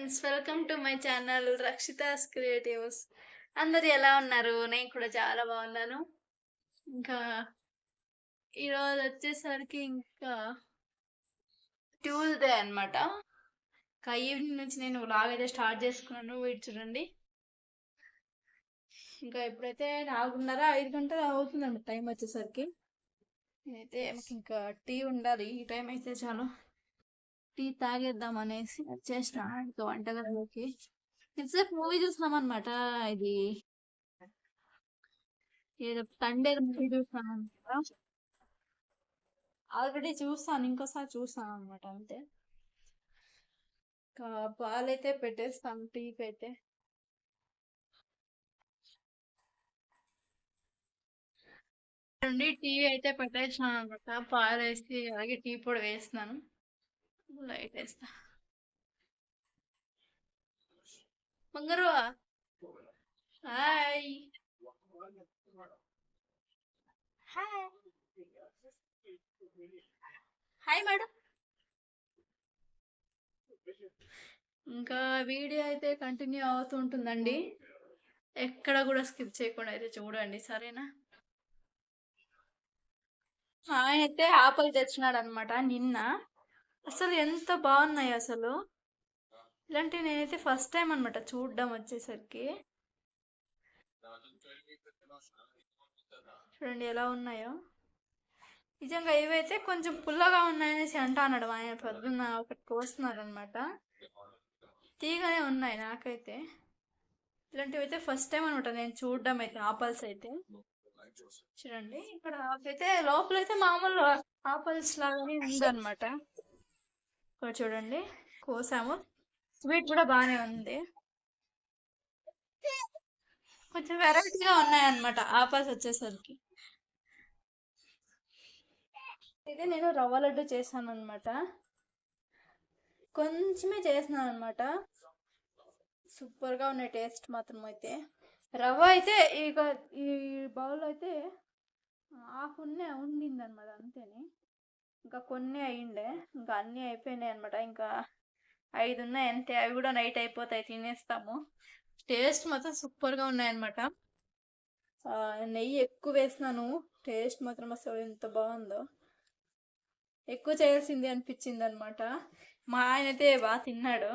Friends welcome to my channel Rakshita's creatives. అందరు ఎలా ఉన్నారు? నేను కూడా చాలా బాగున్నాను. ఇంకా ఈరోజు వచ్చేసరికి ఇంకా ట్యూస్డే అనమాట ఇంకా ఈవినింగ్ నుంచి నేను వ్లాగ్ అయితే స్టార్ట్ చేసుకున్నాను. వీటి చూడండి. ఇంకా ఇప్పుడైతే నాలుగున్నర ఐదు గంటలు అవుతుందండి టైం వచ్చేసరికి. నేనైతే ఇంకా టీ ఉండాలి. ఈ టైం అయితే చాలు. టీ తాగేద్దాం అనేసి వచ్చేసిన ఇంకా వంటగదిలోకి. ఇంతసేపు మూవీ చూసినాం అనమాట ఇది. ఏదో సండే మూవీ చూసాం అనమాట ఆల్రెడీ చూసాను ఇంకోసారి చూసాను అనమాట అంతే పాలైతే పెట్టేస్తాం టీకి అయితే టీ అయితే పెట్టేసినాను అనమాట పాలు వేసి అలాగే టీ పొడి వేస్తున్నాను లైట్ వేస్తా బంగారు హాయ్ హాయ్ హాయ్ మేడం ఇంకా వీడియో అయితే కంటిన్యూ అవుతుంటుందండి ఎక్కడ కూడా స్కిప్ చేయకుండా అయితే చూడండి సరేనా? ఆయన అయితే ఆపలు తెచ్చినాడు అనమాట నిన్న. అసలు ఎంత బాగున్నాయి అసలు. ఇలాంటివి నేనైతే ఫస్ట్ టైం అనమాట చూడడం వచ్చేసరికి. చూడండి ఎలా ఉన్నాయో. నిజంగా ఇవైతే కొంచెం పుల్లగా ఉన్నాయనేసి అంటా అన్నాడు ఆయన పొద్దున్న ఒకటి కోస్తున్నారు అనమాట తీగానే ఉన్నాయి నాకైతే. ఇలాంటివి అయితే ఫస్ట్ టైం అనమాట నేను చూడడం అయితే ఆపల్స్ అయితే. చూడండి ఇక్కడ అయితే లోపలైతే మామూలు ఆపల్స్ లాగానే ఉందన్నమాట. ఇక్కడ చూడండి. కోసాము. స్వీట్ కూడా బాగానే ఉంది. కొంచెం వెరైటీగా ఉన్నాయన్నమాట. ఆపాస్ వచ్చేసరికి. అయితే నేను రవ్వ లడ్డు చేశాను అనమాట కొంచెమే చేసినాను అనమాట సూపర్గా ఉన్నాయి టేస్ట్ మాత్రం అయితే. రవ్వ అయితే ఇక ఈ బౌల్ అయితే హాఫ్ ఉన్నే ఉండింది అనమాట అంతేనే. ఇంకా కొన్ని అయ్యిండే ఇంకా అన్నీ అయిపోయినాయి అనమాట ఇంకా ఐదు ఉన్నాయి అంతే. అవి కూడా నైట్ అయిపోతాయి తినేస్తాము. టేస్ట్ మాత్రం సూపర్గా ఉన్నాయన్నమాట నెయ్యి ఎక్కువ వేసినాను. టేస్ట్ మాత్రం అసలు ఎంత బాగుందో. ఎక్కువ చేయాల్సింది అనిపించింది అనమాట మా ఆయన అయితే బాగా తిన్నాడు.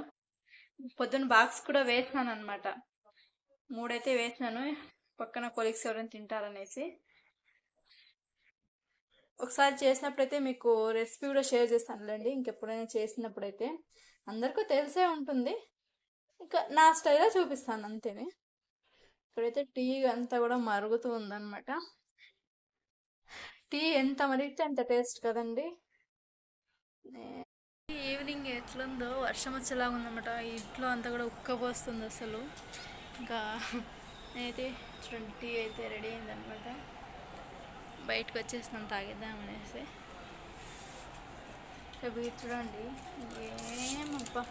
పొద్దున్న బాక్స్ కూడా వేసినాను అనమాట మూడైతే వేసినాను. పక్కన కొలిక్స్ ఎవరైనా తింటారనేసి. ఒకసారి చేసినప్పుడైతే మీకు రెసిపీ కూడా షేర్ చేస్తానులేండి. ఇంకెప్పుడైనా చేసినప్పుడైతే అందరికీ తెలిసే ఉంటుంది. ఇంకా నా స్టైల్లో చూపిస్తాను అంతేనే. ఇప్పుడైతే టీ అంతా కూడా మరుగుతూ ఉందన్నమాట. టీ ఎంత మరిగితే అంత టేస్ట్ కదండి. ఈవినింగ్ ఎట్లుందో వర్షం వచ్చేలాగా ఉందన్నమాట. ఇంట్లో అంతా కూడా ఉక్కబోస్తుంది అసలు. ఇంకా అయితే చూడండి టీ అయితే రెడీ అయిందనమాట బయటకు వచ్చేసినాం తాగేద్దాం అనేసి వీటి చూడండి ఏమబ్బా.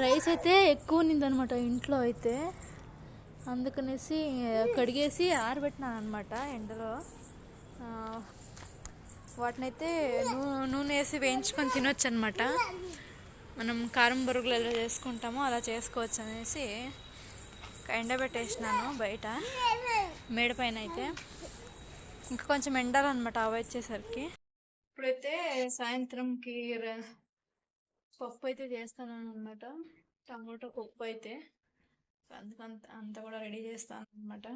రైస్ అయితే ఎక్కువ ఉన్నిందనమాట ఇంట్లో అయితే. అందుకనేసి కడిగేసి ఆరబెట్టినాను అనమాట ఎండలో. వాటినైతే నూ నూనె వేసి వేయించుకొని తినొచ్చు అనమాట మనం కారం బొరుగులు ఎలా చేసుకుంటామో అలా చేసుకోవచ్చు అనేసి ఎండబెట్టేసినాను బయట మేడ పైన అయితే. ఇంకా కొంచెం ఎండాలన్నమాట అవి వచ్చేసరికి ఇప్పుడైతే సాయంత్రంకి పప్పు అయితే చేస్తాను అనమాట టమాటో పప్పు అయితే అందుకంత అంతా కూడా రెడీ చేస్తాను అనమాట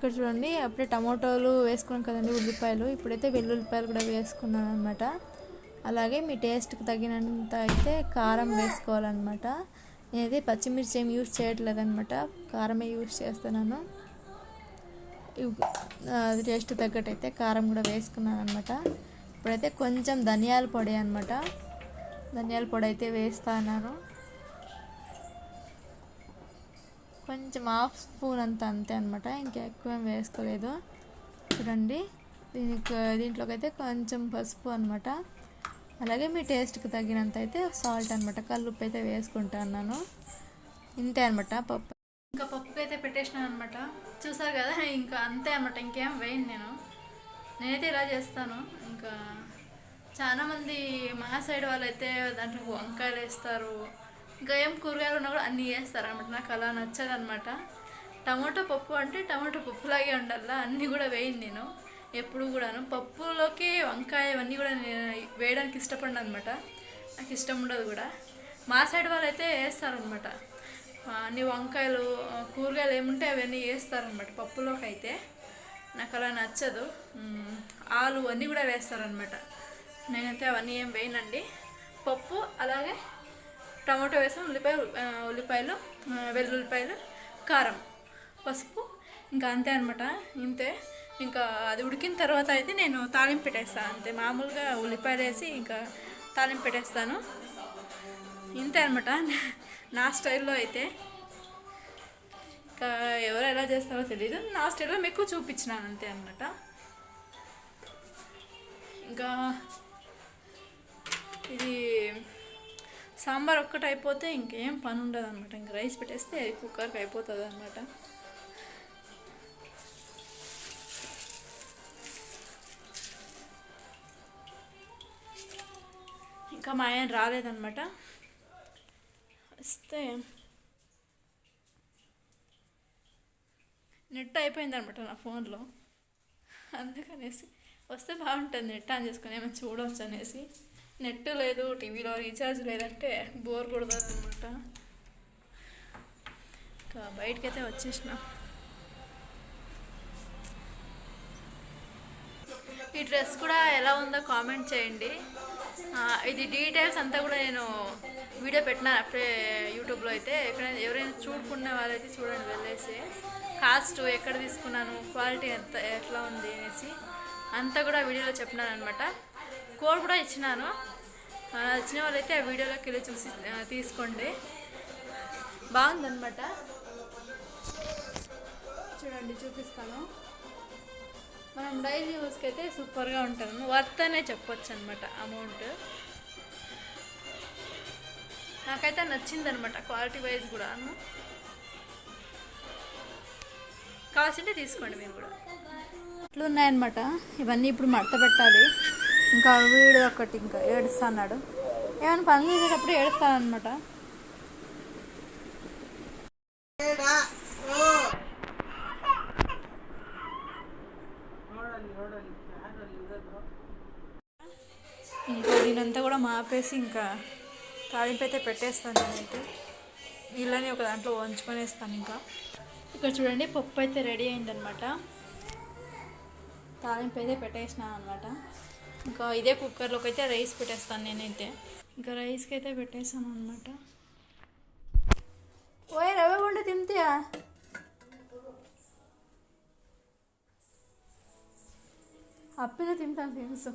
ఇక్కడ చూడండి అప్పుడే టమాటోలు వేసుకున్నాం కదండి ఉల్లిపాయలు. ఇప్పుడైతే వెల్లుల్లిపాయలు కూడా వేసుకున్నాను అనమాట అలాగే మీ టేస్ట్కి తగినంత అయితే కారం వేసుకోవాలన్నమాట. నేనైతే పచ్చిమిర్చి ఏం యూజ్ చేయట్లేదు అనమాట కారమే యూజ్ చేస్తున్నాను. అది టేస్ట్ తగ్గట్టు అయితే కారం కూడా వేసుకున్నాను అనమాట ఇప్పుడైతే కొంచెం ధనియాల పొడి అనమాట ధనియాల పొడి అయితే వేస్తాను కొంచెం హాఫ్ స్పూన్ అంత అంతే అనమాట ఇంకా ఎక్కువ ఏం వేసుకోలేదు. చూడండి. దీనికి దీంట్లోకి అయితే కొంచెం పసుపు అనమాట అలాగే మీ టేస్ట్కి తగినంత అయితే సాల్ట్ అనమాట కల్లుప్పు అయితే వేసుకుంటాను ఇంతే అనమాట పప్పు. ఇంకా పప్పుకి అయితే పెట్టేసినాను అనమాట చూసారు కదా ఇంకా అంతే అనమాట ఇంకేం వేయను నేను. నేనైతే ఇలా చేస్తాను. ఇంకా చాలామంది మా సైడ్ వాళ్ళైతే దాంట్లో వంకాయలు వేస్తారు. ఇంకా ఏం కూరగాయలు ఉన్నా కూడా అన్నీ వేస్తారనమాట నాకు అలా నచ్చదు అనమాట టమాటో పప్పు అంటే టమాటో పప్పులాగే ఉండాలా అన్నీ కూడా వేయను నేను. ఎప్పుడు కూడాను. పప్పులోకి వంకాయ ఇవన్నీ కూడా నేను వేయడానికి ఇష్టపడను అనమాట నాకు ఇష్టం ఉండదు కూడా. మా సైడ్ వాళ్ళు అయితే వేస్తారనమాట అన్ని వంకాయలు కూరగాయలు ఏముంటే అవన్నీ వేస్తారనమాట పప్పులోకి అయితే. నాకు అలా నచ్చదు. ఆలు అన్నీ కూడా వేస్తారనమాట నేనైతే అవన్నీ ఏం వేయనండి. పప్పు అలాగే టమాటో వేసాం ఉల్లిపాయ ఉల్లిపాయలు వెల్లుల్లిపాయలు కారం పసుపు ఇంకా అంతే అనమాట ఇంతే. ఇంకా అది ఉడికిన తర్వాత అయితే నేను తాలింపు పెట్టేస్తాను అంతే. మామూలుగా ఉల్లిపాయలు వేసి ఇంకా తాలింపు పెట్టేస్తాను. ఇంతే అనమాట నా స్టైల్లో అయితే. ఇంకా ఎవరు ఎలా చేస్తారో తెలియదు నా స్టైల్లో మీకు చూపించినాను అంతే అనమాట ఇంకా ఇది సాంబార్ ఒక్కటి అయిపోతే ఇంకేం పని ఉండదు అనమాట ఇంక రైస్ పెట్టేస్తే అది కుక్కర్కి అయిపోతుంది అనమాట ఇంకా మా ఆయన రాలేదనమాట వస్తే నెట్ అయిపోయింది అనమాట నా ఫోన్లో. అందుకనేసి వస్తే బాగుంటుంది నెట్ ఆన్ చేసుకుని ఏమైనా చూడవచ్చు అనేసి నెట్ లేదు టీవీలో రీఛార్జ్ లేదంటే బోర్ కొడుతుంది అనమాట ఇంకా బయటకైతే వచ్చేసిన. ఈ డ్రెస్ కూడా ఎలా ఉందో కామెంట్ చేయండి. ఇది డీటెయిల్స్ అంతా కూడా నేను వీడియో పెట్టినాను అప్పుడే యూట్యూబ్లో అయితే. ఎక్కడైనా ఎవరైనా చూడుకున్న వాళ్ళైతే చూడండి వెళ్ళేసి. కాస్ట్ ఎక్కడ తీసుకున్నాను క్వాలిటీ ఎంత ఎట్లా ఉంది అనేసి అంతా కూడా వీడియోలో చెప్పినాను అనమాట కోడ్ కూడా ఇచ్చినాను. వచ్చిన వాళ్ళైతే ఆ వీడియోలోకి వెళ్ళి చూసి తీసుకోండి. బాగుందన్నమాట. చూడండి చూపిస్తాను. మనం డైలీ యూస్కి అయితే సూపర్గా ఉంటాము వర్త్ అనే చెప్పొచ్చు అనమాట అమౌంట్. నాకైతే నచ్చింది అనమాట క్వాలిటీ వైజ్ కూడా. కావాల్సింటే తీసుకోండి మేము కూడా. అట్లున్నాయన్నమాట ఇవన్నీ ఇప్పుడు మడత పెట్టాలి. ఇంకా వీడు ఒకటి ఇంకా ఏడుస్తున్నాడు. ఏమైనా పనులు చేసేటప్పుడు ఏడుస్తానమాట ఇంకా దీనంతా కూడా మాపేసి ఇంకా తాలింపు అయితే పెట్టేస్తాను నేనైతే. నీళ్ళని ఒక దాంట్లో వంచుకొని వేస్తాను ఇంకా. ఇక్కడ చూడండి పప్పు అయితే రెడీ అయిందనమాట తాలింపు అయితే పెట్టేసినాను అనమాట ఇంకా ఇదే కుక్కర్లోకి అయితే రైస్ పెట్టేస్తాను నేనైతే ఇంకా రైస్కి అయితే పెట్టేసాను అనమాట ఓయ్ రవ్వ గుండె తింటియా అప్పిలో తింటాను తెలుసు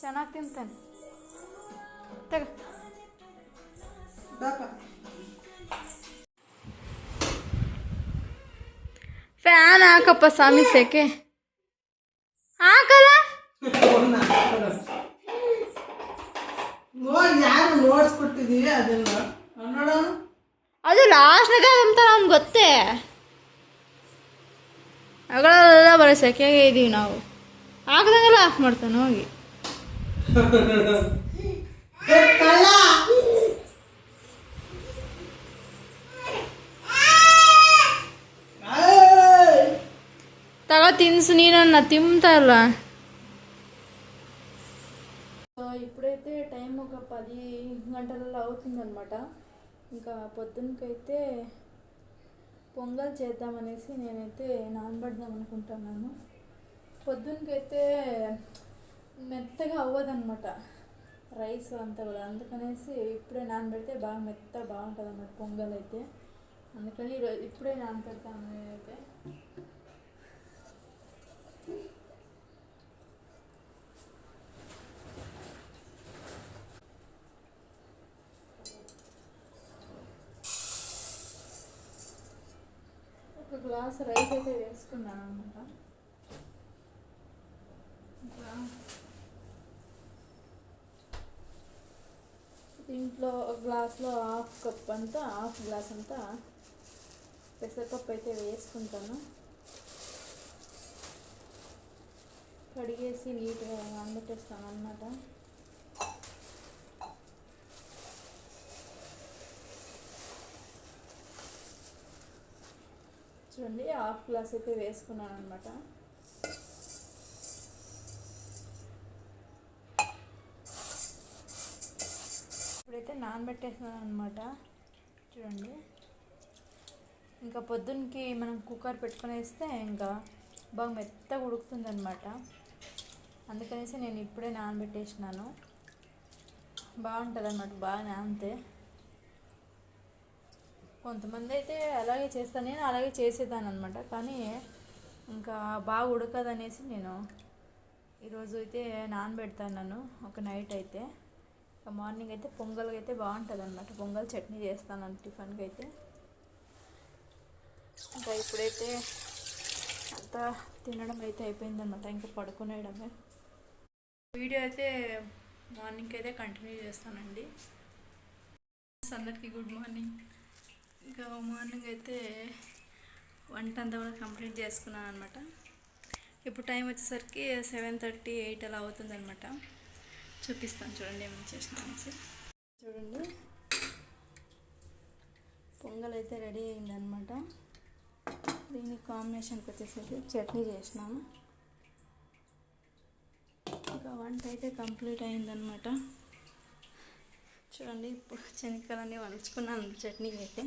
ಚೆನ್ನಾಗಿ ತಿಂತಾನೆ ತಗ ಫ್ಯಾನ್ ಹಾಕಪ್ಪ ಸ್ವಾಮಿ ಸೆಕೆ ನೋಡ್ಸ್ಕೊಟ್ಟಿದೀವಿ ಅದನ್ನ ನೋಡೋಣ ಅದು ಲಾಸ್ಟ್ನಾಗ ಅಂತ ನಮ್ಗೆ ಗೊತ್ತೇ. ಅಗಳೆಲ್ಲ ಬರೋ ಸೆಕೆಗೆ ಇದೀವಿ ನಾವು. ಹಾಕ್ದಂಗೆಲ್ಲ ಆಫ್ ಮಾಡ್ತಾನೆ ಹೋಗಿ! ತಗೋ ತಿನ್ಸು ನೀನನ್ನ ತಿಂತಾ ಇಲ್ಲ. టైం ఒక పది గంటలలో అవుతుందనమాట ఇంకా పొద్దునకైతే పొంగల్ చేద్దామనేసి నేనైతే నానబెడదాం అనుకుంటున్నాను. పొద్దునకైతే మెత్తగా అవ్వదనమాట రైస్ అంతా కూడా అందుకనేసి ఇప్పుడే నానబెడితే బాగా మెత్తగా బాగుంటుంది అన్నమాట పొంగల్ అయితే అందుకని ఈరోజు ఇప్పుడే నానబెడతాను నేనైతే. గ్లాస్ రైస్ అయితే వేసుకున్నాను అనమాట దీంట్లో గ్లాస్లో హాఫ్ కప్ అంతా హాఫ్ గ్లాస్ అంతా పెసరపప్పు అయితే వేసుకుంటాను. కడిగేసి నీట్గా నానబెట్టేస్తాను అన్నమాట. చూడండి హాఫ్ గ్లాస్ అయితే వేసుకున్నాను అనమాట ఇప్పుడైతే నానబెట్టేస్తున్నాను అనమాట చూడండి. ఇంకా పొద్దున్నకి మనం కుక్కర్ పెట్టుకునేస్తే ఇంకా బాగా మెత్తగా ఉడుకుతుంది అనమాట అందుకనేసి నేను ఇప్పుడే నానబెట్టేసినాను. బాగుంటుంది అనమాట బాగా నానితే కొంతమంది అయితే అలాగే చేస్తాను నేను అలాగే చేసేదాన్ని అనమాట కానీ ఇంకా బాగా ఉడకదనేసి నేను ఈరోజు అయితే నానబెడతాను ఒక నైట్ అయితే. ఇంకా మార్నింగ్ అయితే పొంగల్కి అయితే బాగుంటుంది అనమాట పొంగల్ చట్నీ చేస్తాను టిఫిన్కి అయితే. ఇంకా ఇప్పుడైతే అంతా తినడం అయితే అయిపోయిందనమాట ఇంకా పడుకునేయడమే. వీడియో అయితే మార్నింగ్ అయితే కంటిన్యూ చేస్తానండి. అందరికీ గుడ్ మార్నింగ్. ఇంకా మార్నింగ్ అయితే వంట అంతా కూడా కంప్లీట్ చేసుకున్నాను అనమాట ఇప్పుడు టైం వచ్చేసరికి సెవెన్ థర్టీ ఎయిట్ అలా అవుతుందనమాట చూపిస్తాను చూడండి ఏమని చేసినా చూడండి. పొంగల్ అయితే రెడీ అయిందనమాట దీని కాంబినేషన్కి వచ్చేసరికి చట్నీ చేసినాము. ఇంకా వంట అయితే కంప్లీట్ అయిందనమాట చూడండి ఇప్పుడు శనగకాయలన్నీ వంచుకున్నాను చట్నీ అయితే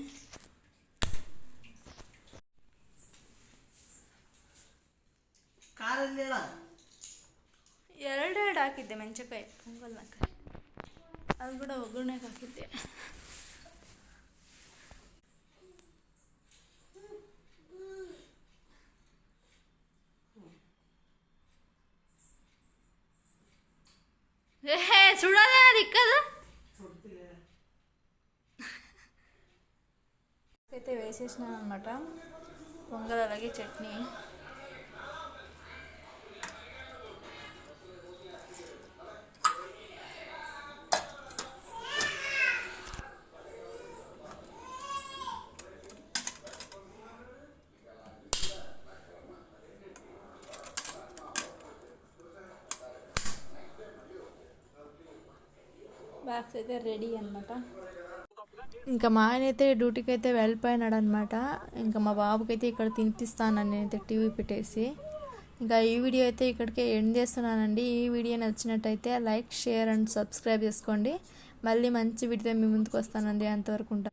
ಕಾರಲ್ಲಿ ಇಲ್ಲ ಎರಡೆರಡು ಹಾಕಿದ್ದೆ ಮೆಣಸಿನ್ಕಾಯಿ ಪೊಂಗಲ್ನಾಗ ಅದು ಕೂಡ ಒಗ್ಗರಣೆಗೆ ಹಾಕಿದ್ದೆ వేసేసినాను అనమాట పొంగల్ అలాగే చట్నీ. బ్యాగ్స్ అయితే రెడీ అనమాట ఇంకా మా ఆయన అయితే డ్యూటీకి అయితే వెళ్ళిపోయినాడు అనమాట ఇంకా మా బాబుకి అయితే ఇక్కడ తినిపిస్తానని నేనైతే టీవీ పెట్టేసి. ఇంకా ఈ వీడియో అయితే ఇక్కడికే ఎండ్ చేస్తున్నానండి. ఈ వీడియో నచ్చినట్టయితే లైక్ షేర్ అండ్ సబ్స్క్రైబ్ చేసుకోండి. మళ్ళీ మంచి వీడియో మీ ముందుకు వస్తానండి. అంతవరకు ఉంటాను